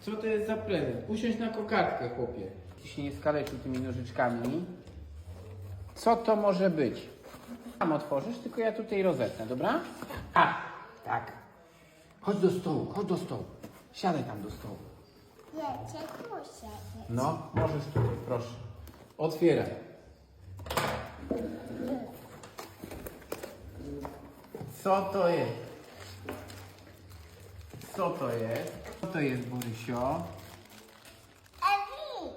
Co to jest za prezent? Usiądź na kokardkę, chłopie. Ty się nie skaleczył tymi nożyczkami. Co to może być? Tam otworzysz, tylko ja tutaj rozetnę, dobra? A, tak. Chodź do stołu, chodź do stołu. Siadaj tam do stołu. Wiecie, kusie. No, możesz tutaj, proszę. Otwieraj. Co to jest? Co to jest? Co to jest, Borysio? Ewi,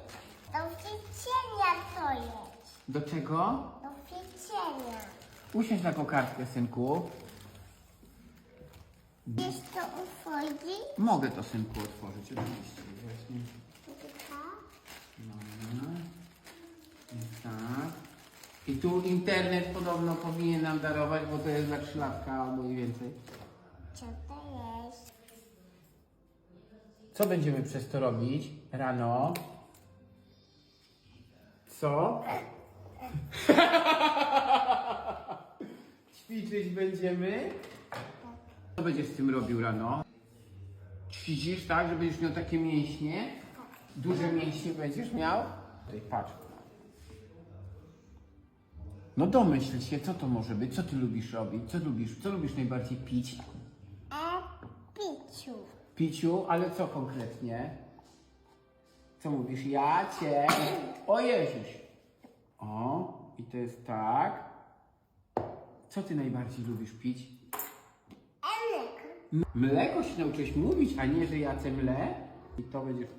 do pieczenia to jest. Do czego? Do pieczenia. Usiądź na kokardkę, synku. Jest to uchodzi? Mogę to, synku, otworzyć, oczywiście. Właśnie. Tak. Dobra. I tak. I tu internet podobno powinien nam darować, bo to jest dla trzylatka albo i więcej. Co to jest? Co będziemy przez to robić rano? Co? Ćwiczyć będziemy? Co będziesz z tym robił rano? Ćwiczysz tak, że będziesz miał takie mięśnie? Duże mięśnie będziesz miał? Tutaj patrz. No domyśl się, co to może być? Co ty lubisz robić? Co lubisz? Co lubisz najbardziej pić? E, piciu. Piciu, ale co konkretnie? Co mówisz? Ja cię. O Jezuś. O, i to jest tak. Co ty najbardziej lubisz pić? Enek. M- Mleko się nauczyłeś mówić, a nie, że ja cię mlę? I to będziesz.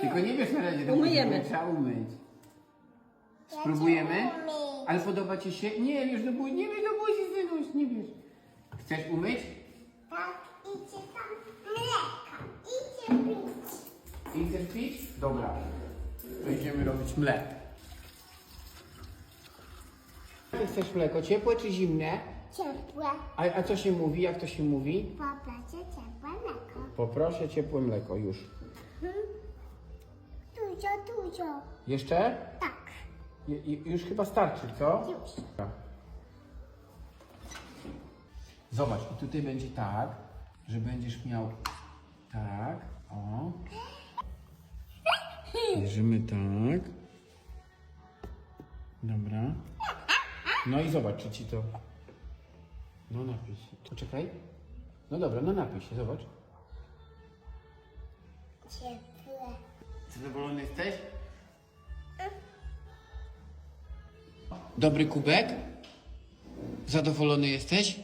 Tylko nie wiesz na razie, to Umyjemy. będzie trzeba umyć. Spróbujemy? Ale podoba ci się? Nie, wiesz do buzi, nie wiesz do buzi, synuś, nie wiesz. Chcesz umyć? Tak, idzie tam mleka. Idzie pić. I chcesz pić? Dobra. Będziemy robić mleko. Ty chcesz mleko ciepłe czy zimne? Ciepłe. A, a co się mówi? Jak to się mówi? Poproszę ciepłe mleko. Poproszę ciepłe mleko już. Dużo, dużo. Jeszcze? Tak. Je, już chyba starczy, co? Już. Zobacz, i tutaj będzie tak, że będziesz miał tak, o. Bierzemy tak. Dobra. No i zobacz, czy ci to... No napij się. Poczekaj. No dobra, no napij się, zobacz. Ciepłe. Zadowolony jesteś? Dobry kubek? Zadowolony jesteś?